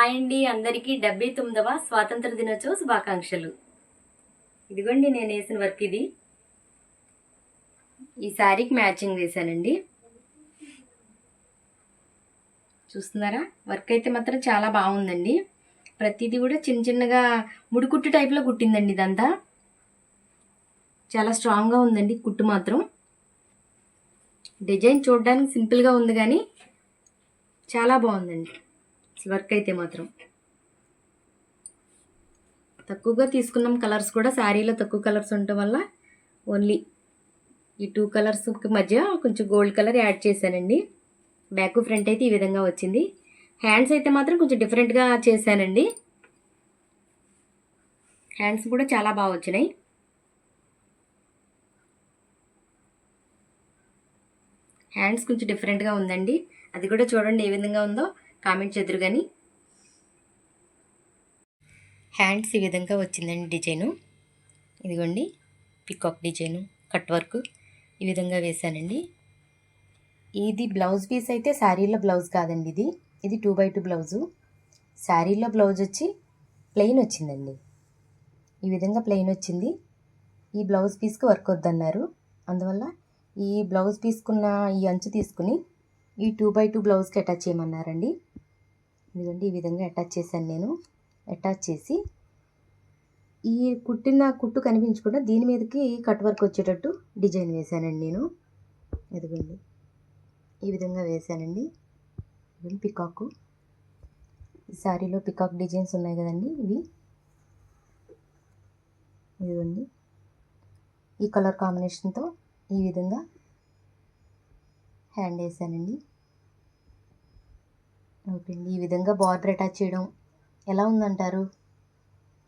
Hi అండి అందరికీ డెబ్బై తొమ్మిదవ స్వాతంత్ర దినోత్సవ శుభాకాంక్షలు. ఇదిగోండి నేను వేసిన వర్క్ ఇది. ఈ శారీకి మ్యాచింగ్ వేశానండి. చూస్తున్నారా? వర్క్ అయితే మాత్రం చాలా బాగుందండి. ప్రతిదీ కూడా చిన్న చిన్నగా ముడికుట్టు టైప్లో కుట్టిందండి ఇదంతా. చాలా స్ట్రాంగ్గా ఉందండి కుట్టు మాత్రం. డిజైన్ చూడడానికి సింపుల్గా ఉంది కానీ చాలా బాగుందండి. వర్క్ అయితే మాత్రం. తక్కువగా తీసుకున్నాం కలర్స్ కూడా. శారీలో తక్కువ కలర్స్ ఉండటం వల్ల ఓన్లీ ఈ టూ కలర్స్ మధ్య కొంచెం గోల్డ్ కలర్ యాడ్ చేశానండి. బ్యాక్ ఫ్రంట్ అయితే ఈ విధంగా వచ్చింది. హ్యాండ్స్ అయితే మాత్రం కొంచెం డిఫరెంట్గా చేశానండి. హ్యాండ్స్ కూడా చాలా బాగా వచ్చినాయి. హ్యాండ్స్ కొంచెం డిఫరెంట్గా ఉందండి. అది కూడా చూడండి ఏ విధంగా ఉందో. కామెంట్ చేద్దరు కానీ హ్యాండ్స్ ఈ విధంగా వచ్చిందండి డిజైను. ఇదిగోండి పికాక్ డిజైను కట్ వర్క్ ఈ విధంగా వేశానండి. ఇది బ్లౌజ్ పీస్ అయితే శారీలో బ్లౌజ్ కాదండి ఇది. ఇది టూ బై టూ బ్లౌజు. శారీలో బ్లౌజ్ వచ్చి ప్లెయిన్ వచ్చిందండి. ఈ విధంగా ప్లెయిన్ వచ్చింది. ఈ బ్లౌజ్ పీస్కి వర్క్ వద్దన్నారు. అందువల్ల ఈ బ్లౌజ్ పీస్కున్న ఈ అంచు తీసుకుని ఈ టూ బై టూ బ్లౌజ్కి అటాచ్ చేయమన్నారండి. ఇదిగోండి ఈ విధంగా అటాచ్ చేశాను నేను. అటాచ్ చేసి ఈ కుట్టిన కుట్టు కనిపించకుండా దీని మీదకి కట్ వర్క్ వచ్చేటట్టు డిజైన్ వేశానండి నేను. ఇదిగోండి ఈ విధంగా వేశానండి. పికాకు శారీలో పికాక్ డిజైన్స్ ఉన్నాయి కదండి ఇవి. ఇదిగోండి ఈ కలర్ కాంబినేషన్తో ఈ విధంగా హ్యాండ్ వేసానండి ఓకే అండి ఈ విధంగా బార్డర్ అటాచ్ చేయడం ఎలా ఉందంటారు?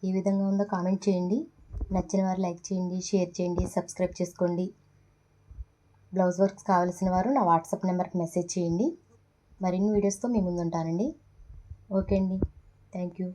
ఏ విధంగా ఉందో కామెంట్ చేయండి. నచ్చిన వారు లైక్ చేయండి షేర్ చేయండి సబ్స్క్రైబ్ చేసుకోండి. బ్లౌజ్ వర్క్స్ కావాల్సిన వారు నా వాట్సాప్ నెంబర్కి మెసేజ్ చేయండి. మరిన్ని వీడియోస్తో మీ ముందు ఉంటానండి ఓకే అండి. Thank you